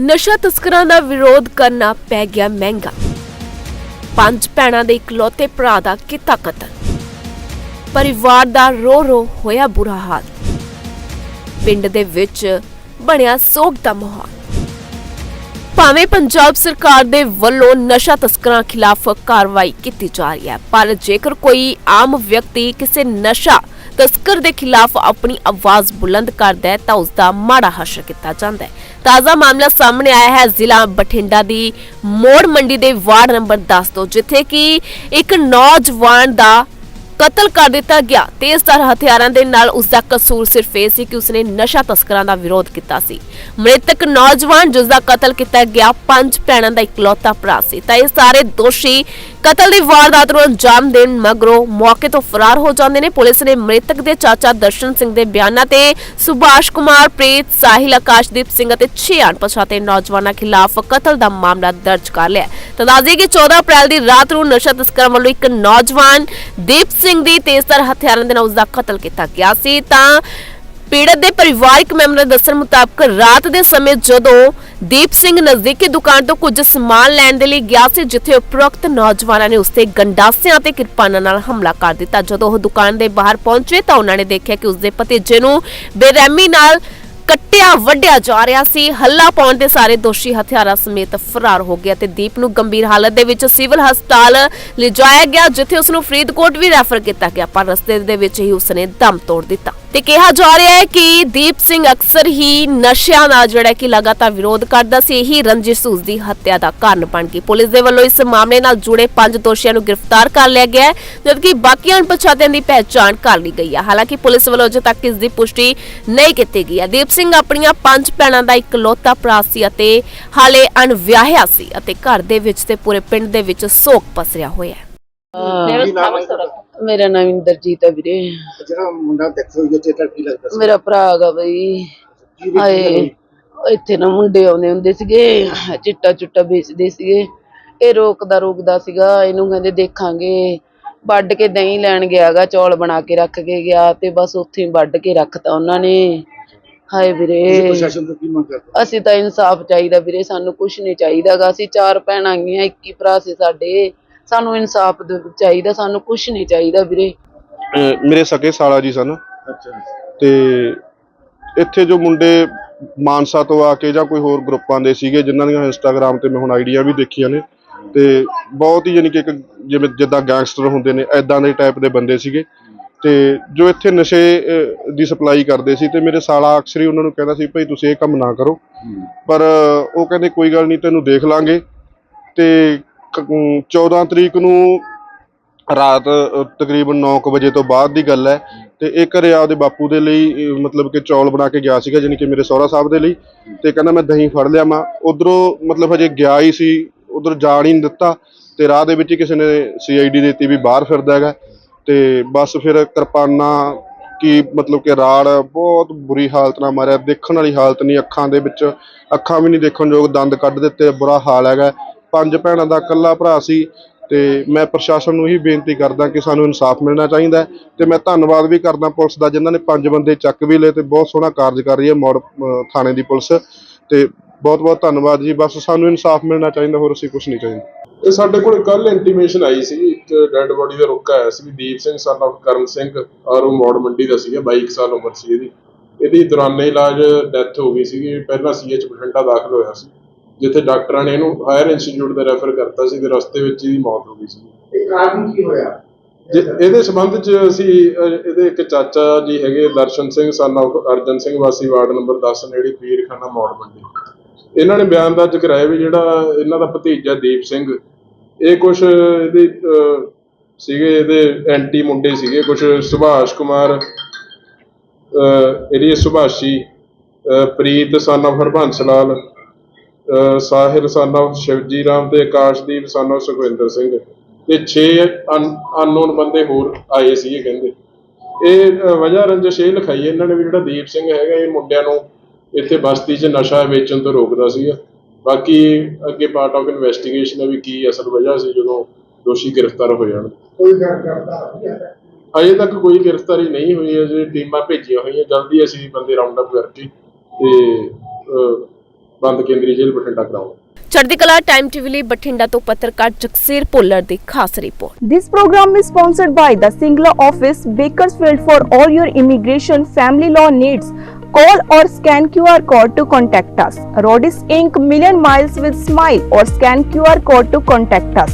ਨਸ਼ਾ ਤਸਕਰਾਂ ਦਾ ਵਿਰੋਧ ਕਰਨਾ ਪੈ ਗਿਆ ਮਹਿੰਗਾ। ਪੰਜ ਭੈਣਾਂ ਦੇ ਇਕਲੌਤੇ ਭਰਾ ਦਾ ਕੀਤਾ ਕਤਲ। ਪਰਿਵਾਰ ਦਾ ਰੋ ਰੋ ਹੋਇਆ ਬੁਰਾ ਹਾਲ। ਪਿੰਡ ਦੇ ਵਿੱਚ ਬਣਿਆ ਸੋਗ ਦਾ ਮਾਹੌਲ। ਭਾਵੇਂ ਪੰਜਾਬ ਸਰਕਾਰ ਦੇ ਵੱਲੋਂ ਨਸ਼ਾ ਤਸਕਰਾਂ ਖਿਲਾਫ ਕਾਰਵਾਈ ਕੀਤੀ ਜਾ ਰਹੀ ਹੈ, ਪਰ ਜੇਕਰ ਕੋਈ ਆਮ ਵਿਅਕਤੀ ਕਿਸੇ ਨਸ਼ਾ ਤਸਕਰ ਦੇ ਖਿਲਾਫ ਆਪਣੀ ਆਵਾਜ਼ ਬੁਲੰਦ ਕਰਦਾ ਹੈ ਤਾਂ ਉਸ ਦਾ ਮਾੜਾ ਹਸ਼ਰ ਕੀਤਾ ਜਾਂਦਾ ਹੈ। ਤਾਜ਼ਾ ਮਾਮਲਾ ਸਾਹਮਣੇ ਆਇਆ ਹੈ। ਜ਼ਿਲ੍ਹਾ ਬਠਿੰਡਾ ਦੀ ਮੋੜ ਮੰਡੀ ਦੇ ਵਾਰਡ ਨੰਬਰ 10 ਤੋਂ, ਜਿੱਥੇ ਕਿ ਇੱਕ ਨੌਜਵਾਨ ਦਾ ਕਤਲ ਕਰ ਦਿੱਤਾ ਗਿਆ। ਤੇਜ਼ਧਾਰ ਹਥਿਆਰਾਂ ਦੇ ਨਾਲ ਉਸ ਦਾ ਕਸੂਰ ਸਿਰਫ ਇਹ ਸੀ ਕਿ ਉਸਨੇ ਨਸ਼ਾ ਤਸਕਰਾਂ ਦਾ ਵਿਰੋਧ ਕੀਤਾ ਸੀ। ਮ੍ਰਿਤਕ ਨੌਜਵਾਨ ਜਿਸ ਦਾ ਕਤਲ ਕੀਤਾ ਗਿਆ, ਪੰਜ ਭੈਣਾਂ ਦਾ ਇਕਲੌਤਾ ਭਰਾ ਸੀ। ਤਾਂ ਇਹ ਸਾਰੇ ਦੋਸ਼ੀ ਕਤਲ ਦੀ ਵਾਰਦਾਤ ਨੂੰ ਅੰਜਾਮ ਦੇਣ ਮਗਰੋਂ ਮੌਕੇ ਤੋਂ ਫਰਾਰ ਹੋ ਜਾਂਦੇ ਨੇ। ਪੁਲਿਸ ਨੇ ਮ੍ਰਿਤਕ ਦੇ ਚਾਚਾ ਦਰਸ਼ਨ ਸਿੰਘ ਦੇ ਬਿਆਨਾਂ ਤੇ ਸੁਭਾਸ਼ ਕੁਮਾਰ, ਪ੍ਰੀਤ, ਸਾਹਿਲ, ਆਕਾਸ਼ਦੀਪ ਸਿੰਘ ਅਤੇ 6 ਅਣਪਛਾਤੇ ਨੌਜਵਾਨਾਂ ਖਿਲਾਫ ਕਤਲ ਦਾ ਮਾਮਲਾ ਦਰਜ ਕਰ ਲਿਆ। ਤਾਂ ਦੱਸ ਕਿ 14 ਅਪ੍ਰੈਲ ਦੀ ਰਾਤ ਨੂੰ ਨਸ਼ਾ ਤਸਕਰਾਂ ਵੱਲੋਂ ਇੱਕ ਨੌਜਵਾਨ ਦੀਪ ਸਿੰਘ ਦੀ ਤੇਜ਼ਧਾਰ ਹਥਿਆਰਾਂ ਦੇ ਨਾਲ ਉਸ ਦਾ ਕਤਲ ਕੀਤਾ ਗਿਆ ਸੀ। ਤਾਂ ਪੀੜਤ ਦੇ ਪਰਿਵਾਰਕ ਮੈਂਬਰਾਂ ਦੱਸਣ ਮੁਤਾਬਕ ਰਾਤ ਦੇ ਸਮੇਂ ਜਦੋਂ ਦੀਪ ਸਿੰਘ ਨਜ਼ਦੀਕੀ ਦੁਕਾਨ ਤੋਂ ਕੁਝ ਸਮਾਨ ਲੈਣ ਦੇ ਲਈ ਗਿਆ ਸੀ, ਜਿੱਥੇ ਉਪਰੋਕਤ ਨੌਜਵਾਨਾਂ ਨੇ ਉਸ ਤੇ ਗੰਡਾਸਿਆਂ ਤੇ ਕਿਰਪਾਨਾਂ ਨਾਲ ਹਮਲਾ ਕਰ ਦਿੱਤਾ। ਜਦੋਂ ਉਹ ਦੁਕਾਨ ਦੇ ਬਾਹਰ ਪਹੁੰਚੇ ਤਾਂ ਉਹਨਾਂ ਨੇ ਦੇਖਿਆ ਕਿ ਉਸ ਦੇ ਭਤੀਜੇ ਨੂੰ ਬੇਰਹਿਮੀ ਨਾਲ ਕੱਟਿਆ, ਵੱਢਿਆ ਜਾ ਰਿਹਾ ਸੀ। ਹੱਲਾ ਪਾਉਣ ਦੇ ਸਾਰੇ ਦੋਸ਼ੀ ਹਥਿਆਰਾਂ ਸਮੇਤ ਫਰਾਰ ਹੋ ਗਿਆ ਤੇ ਦੀਪ ਨੂੰ ਗੰਭੀਰ ਹਾਲਤ ਦੇ ਵਿੱਚ ਸਿਵਲ ਹਸਪਤਾਲ ਲਿਜਾਇਆ ਗਿਆ, ਜਿੱਥੇ ਉਸ ਨੂੰ ਫਰੀਦਕੋਟ ਵੀ ਰੈਫਰ ਕੀਤਾ ਗਿਆ, ਪਰ ਰਸਤੇ ਦੇ ਵਿੱਚ ਹੀ ਉਸਨੇ ਦਮ ਤੋੜ ਦਿੱਤਾ। ਤੇ ਕਿਹਾ ਜਾ ਰਿਹਾ ਹੈ ਕਿ ਦੀਪ ਸਿੰਘ ਅਕਸਰ ਹੀ ਨਸ਼ਿਆਂ ਦਾ ਜਿਹੜਾ ਕਿ ਲਗਾਤਾਰ ਵਿਰੋਧ ਕਰਦਾ ਸੀ ਇਹੀ ਰੰਜਿਸ਼ ਉਸ ਦੀ ਹੱਤਿਆ ਦਾ ਕਾਰਨ ਬਣ ਗਈ। ਪੁਲਿਸ ਦੇ ਵੱਲੋਂ ਇਸ ਮਾਮਲੇ ਨਾਲ ਜੁੜੇ ਪੰਜ ਦੋਸ਼ੀਆਂ ਨੂੰ ਗ੍ਰਿਫਤਾਰ ਕਰ ਲਿਆ ਗਿਆ ਹੈ ਜਦਕਿ ਬਾਕੀ ਅਣਪਛਾਤਿਆਂ ਦੀ ਪਹਿਚਾਣ ਕਰ ਲਈ ਗਈ ਹੈ। ਹਾਲਾਂਕਿ ਪੁਲਿਸ ਵੱਲੋਂ ਅਜੇ ਤੱਕ ਇਸ ਦੀ ਪੁਸ਼ਟੀ ਨਹੀਂ ਕੀਤੀ ਗਈ ਹੈ। ਦੀਪ ਸਿੰਘ ਆਪਣੀਆਂ ਪੰਜ ਭੈਣਾਂ ਦਾ ਇਕਲੌਤਾ ਭਰਾ ਸੀ ਅਤੇ ਹਾਲੇ ਅਣਵਿਆਹਿਆ ਸੀ ਅਤੇ ਘਰ ਦੇ ਵਿੱਚ ਤੇ ਪੂਰੇ ਪਿੰਡ ਦੇ ਵਿੱਚ ਸੋਗ ਪਸਰਿਆ ਹੋਇਆ ਹੈ? ਮੇਰਾ ਨਾਮ ਇੰਦਰਜੀਤ ਹੈ ਵੀਰੇ। ਜਿਹੜਾ ਮੁੰਡਾ ਦੇਖੋ ਹੋਈ ਤੇ ਤਾਂ ਕੀ ਲੱਗਦਾ ਸੀ? ਮੇਰਾ ਭਰਾ ਹੈਗਾ ਬਈ। ਹਾਏ? ਇੱਥੇ ਨਾ ਮੁੰਡੇ ਆਉਂਦੇ ਹੁੰਦੇ ਸੀਗੇ ਚਿੱਟਾ ਚੁੱਟਾ ਵੇਚਦੇ ਸੀਗੇ। ਇਹ ਰੋਕਦਾ ਰੋਕਦਾ ਸੀਗਾ ਇਹਨੂੰ ਕਹਿੰਦੇ ਦੇਖਾਂਗੇ। ਵੱਢ ਕੇ ਦਹੀਂ ਲੈਣ ਗਿਆਗਾ ਚੌਲ ਬਣਾ ਕੇ ਰੱਖ ਕੇ ਗਿਆ ਤੇ ਬਸ ਉੱਥੇ ਹੀ ਵੱਢ ਕੇ ਰੱਖਤਾ ਉਹਨਾਂ ਨੇ। ਹਾਏ ਵੀਰੇ। ਪ੍ਰਸ਼ਾਸਨ ਤੋਂ ਕੀ ਮੰਗ ਕਰਦੇ? ਅਸੀਂ ਤਾਂ ਇਨਸਾਫ ਚਾਹੀਦਾ ਵੀਰੇ ਸਾਨੂੰ ਕੁਝ ਨਹੀਂ ਚਾਹੀਦਾਗਾ। ਅਸੀਂ ਚਾਰ ਭੈਣਾਂ ਇੱਕ ਹੀ ਭਰਾ ਸੀ ਸਾਡੇ। ਸਾਨੂੰ ਇਨਸਾਫ ਚਾਹੀਦਾ ਸਾਨੂੰ ਕੁਝ ਨਹੀਂ ਚਾਹੀਦਾ ਵੀਰੇ। ਮੇਰੇ ਸਕੇ ਸਾਲਾ ਜੀ ਸਨ। ਅੱਛਾ ਤੇ ਇੱਥੇ ਜੋ ਮੁੰਡੇ ਮਾਨਸਾ ਤੋਂ ਆ ਕੇ ਜਾਂ ਕੋਈ ਹੋਰ ਗਰੁੱਪਾਂ ਦੇ ਸੀਗੇ ਜਿਨ੍ਹਾਂ ਦੀਆਂ ਇੰਸਟਾਗ੍ਰam ਤੇ ਮੈਂ ਹੁਣ ਆਈਡੀਆਂ ਵੀ ਦੇਖੀਆਂ ਨੇ ਤੇ ਬਹੁਤ ਹੀ ਯਾਨੀ ਕਿ ਇੱਕ ਜਿਵੇਂ ਜਿੱਦਾਂ ਗੈਂਗਸਟਰ ਹੁੰਦੇ ਨੇ ਐਦਾਂ ਦੇ ਟਾਈਪ ਦੇ ਬੰਦੇ ਸੀਗੇ। ਤੇ ਜੋ ਇੱਥੇ ਨਸ਼ੇ ਦੀ ਸਪਲਾਈ ਕਰਦੇ ਸੀ ਤੇ ਮੇਰੇ ਸਾਲਾ ਅਕਸਰ ਹੀ ਉਹਨਾਂ ਨੂੰ ਕਹਿੰਦਾ ਸੀ ਭਾਈ ਤੁਸੀਂ ਇਹ ਕੰਮ ਨਾ ਕਰੋ। ਪਰ ਉਹ ਕਹਿੰਦੇ ਕੋਈ ਗੱਲ ਨਹੀਂ ਤੈਨੂੰ ਦੇਖ ਲਾਂਗੇ। ਤੇ 14 ਤਰੀਕ ਨੂੰ ਰਾਤ ਅ, ਤਕਰੀਬਨ 9 ਵਜੇ ਤੋਂ ਬਾਅਦ ਦੀ ਗੱਲ ਹੈ। ਤੇ ਇਹ ਘਰੇ ਆਪਦੇ ਬਾਪੂ ਦੇ ਲਈ ਮਤਲਬ ਕਿ ਚੌਲ ਬਣਾ ਕੇ ਗਿਆ ਸੀਗਾ ਜਾਣੀ ਕਿ ਮੇਰੇ ਸਹੁਰਾ ਸਾਹਿਬ ਦੇ ਲਈ। ਤੇ ਕਹਿੰਦਾ ਮੈਂ ਦਹੀਂ ਫੜ ਲਿਆ ਮੈਂ। ਉਧਰੋਂ ਮਤਲਬ ਹਜੇ ਗਿਆ ਹੀ ਸੀ ਉਧਰ ਜਾਣ ਹੀ ਨਹੀਂ ਦਿੱਤਾ। ਤੇ ਰਾਹ ਦੇ ਵਿੱਚ ਹੀ ਕਿਸੇ ਨੇ ਸੀਆਈਡੀ ਦਿੱਤੀ ਵੀ ਬਾਹਰ ਫਿਰਦਾ ਹੈਗਾ। ਤੇ ਬਸ ਫਿਰ ਕਿਰਪਾਨਾ ਕੀ ਮਤਲਬ ਕਿ ਰਾੜ ਬਹੁਤ ਬੁਰੀ ਹਾਲਤ ਨਾਲ ਮਾਰਿਆ। ਦੇਖਣ ਵਾਲੀ ਹਾਲਤ ਨਹੀਂ ਅੱਖਾਂ ਦੇ ਵਿੱਚ। ਅੱਖਾਂ ਵੀ ਨਹੀਂ ਦੇਖਣ ਯੋਗ ਦੰਦ ਕੱਢ ਦਿੱਤੇ ਬੁਰਾ ਹਾਲ ਹੈਗਾ। ਪੰਜ ਭੈਣਾਂ ਦਾ ਇਕੱਲਾ ਭਰਾ ਸੀ ਤੇ ਮੈਂ ਪ੍ਰਸ਼ਾਸਨ ਨੂੰ ਇਹੀ ਬੇਨਤੀ ਕਰਦਾ ਕਿ ਸਾਨੂੰ ਇਨਸਾਫ ਮਿਲਣਾ ਚਾਹੀਦਾ ਤੇ ਮੈਂ ਧੰਨਵਾਦ ਵੀ ਕਰਦਾ ਪੁਲਿਸ ਦਾ, ਜਿਨ੍ਹਾਂ ਨੇ ਪੰਜ ਬੰਦੇ ਚੱਕ ਵੀ ਲਏ ਤੇ ਬਹੁਤ ਸੋਹਣਾ ਕਾਰਜ ਕਰ ਰਹੀ ਹੈ ਮੋੜ ਥਾਣੇ ਦੀ ਪੁਲਿਸ ਤੇ ਬਹੁਤ ਬਹੁਤ ਧੰਨਵਾਦ ਜੀ। ਬਸ ਸਾਨੂੰ ਇਨਸਾਫ ਮਿਲਣਾ ਚਾਹੀਦਾ, ਹੋਰ ਅਸੀਂ ਕੁਝ ਨਹੀਂ ਚਾਹੀਦਾ। ਇਹ ਸਾਡੇ ਕੋਲ ਕੱਲ ਇੰਟੀਮੇਸ਼ਨ ਆਈ ਸੀ, ਇੱਕ ਡੈੱਡ ਬੋਡੀ ਦਾ ਰੁੱਕਾ ਆਇਆ ਸੀ ਵੀ ਦੀਪ ਸਿੰਘ, son of ਕਰਮ ਸਿੰਘ, ਔਰ ਉਹ ਮੌੜ ਮੰਡੀ ਦਾ ਸੀਗਾ 22 ਕੁ ਸਾਲ ਉਮਰ ਸੀ ਇਹਦੀ। ਇਹਦੀ ਦੌਰਾਨੇ ਇਲਾਜ ਡੈਥ ਹੋ ਗਈ ਸੀ ਪਹਿਲਾਂ ਸੀਐਚ ਬਠਿੰਡਾ ਦਾਖਲ ਹੋਇਆ ਸੀ। ਜਿੱਥੇ ਡਾਕਟਰਾਂ ਨੇ ਇਹਨੂੰ ਹਾਇਰ ਇੰਸਟੀਚਿਊਟ ਦਾ ਰੈਫਰ ਕਰਤਾ ਸੀ ਤੇ ਰਸਤੇ ਵਿੱਚ ਇਹਦੀ ਮੌਤ ਹੋ ਗਈ ਸੀ। ਇਹ ਕਾਰਨ ਕੀ ਹੋਇਆ? ਜੇ- ਇਹਦੇ ਸੰਬੰਧ 'ਚ ਅਸੀਂ ਇਹਦੇ ਇੱਕ ਚਾਚਾ ਜੀ ਹੈਗੇ ਦਰਸ਼ਨ ਸਿੰਘ son of ਅਰਜਨ ਸਿੰਘ ਵਾਸੀ ਵਾਰਡ ਨੰਬਰ 10 ਨੇੜੇ ਪੀਰਖਾਨਾ ਮੌੜ ਮੰਡੀ। ਇਹਨਾਂ ਨੇ ਬਿਆਨ ਦਰਜ ਕਰਾਇਆ ਵੀ ਜਿਹੜਾ ਇਹਨਾਂ ਦਾ ਭਤੀਜਾ ਦੀਪ ਸਿੰਘ ਇਹ ਕੁਝ ਇਹਦੇ ਸੀਗੇ ਇਹਦੇ ਐਂਟੀ ਮੁੰਡੇ ਸੀਗੇ ਕੁਝ ਸੁਭਾਸ਼ ਕੁਮਾਰ ਇਹਦੀ ਸੁਭਾਸ਼ੀ ਪ੍ਰੀਤ son of Harbans Lal Sahil son of Shivji Ram ਤੇ ਆਕਾਸ਼ਦੀਪ son of ਸੁਖਵਿੰਦਰ ਸਿੰਘ ਤੇ 6 ਅਨਨੋਨ ਬੰਦੇ ਹੋਰ ਆਏ ਸੀਗੇ ਕਹਿੰਦੇ। ਇਹ ਵਜ੍ਹਾ ਰੰਜਿਸ਼ ਇਹ ਲਿਖਾਈ ਇਹਨਾਂ ਨੇ ਵੀ ਜਿਹੜਾ ਦੀਪ ਸਿੰਘ ਹੈਗਾ ਇਹ ਮੁੰਡਿਆਂ ਨੂੰ ਇੱਥੇ ਬਸਤੀ 'ਚ ਨਸ਼ਾ ਵੇਚਣ ਤੋਂ ਰੋਕਦਾ ਸੀਗਾ। ਬਾਕੀ ਅੱਗੇ ਪਾਰਟ ਆਫ ਇਨਵੈਸਟੀਗੇਸ਼ਨ ਹੈ ਵੀ ਕੀ ਅਸਲ ਵਜ੍ਹਾ ਸੀ ਜਦੋਂ ਦੋਸ਼ੀ ਗ੍ਰਿਫਤਾਰ ਹੋ ਜਾਣ। ਕੋਈ ਅਜੇ ਤੱਕ ਕੋਈ ਗ੍ਰਿਫਤਾਰੀ ਨਹੀਂ ਹੋਈ ਹੈ ਜੇ ਟੀਮਾਂ ਭੇਜੀਆਂ ਹੋਈਆਂ ਜਲਦੀ ਅਸੀਂ ਬੰਦੇ ਰਾਉਂਡ ਅਪ ਕਰਕੇ ਤੇ ਬੰਦ ਕੇਂਦਰੀ ਜੇਲ੍ਹ ਬਠਿੰਡਾ ਕਰਾਉਣ ਚੜ੍ਹਦੀ ਕਲਾ ਟਾਈਮ ਟੀਵੀ ਲਈ ਬਠਿੰਡਾ ਤੋਂ ਪੱਤਰਕਾਰ ਜਗਸੀਰ ਭੁੱਲਰ ਦੀ ਖਾਸ report This program is sponsored by the Singla office, Bakersfield for all your immigration family law needs. Call or scan QR code to contact us. Rodis Inc. Million Miles with Smile or scan QR code to contact us.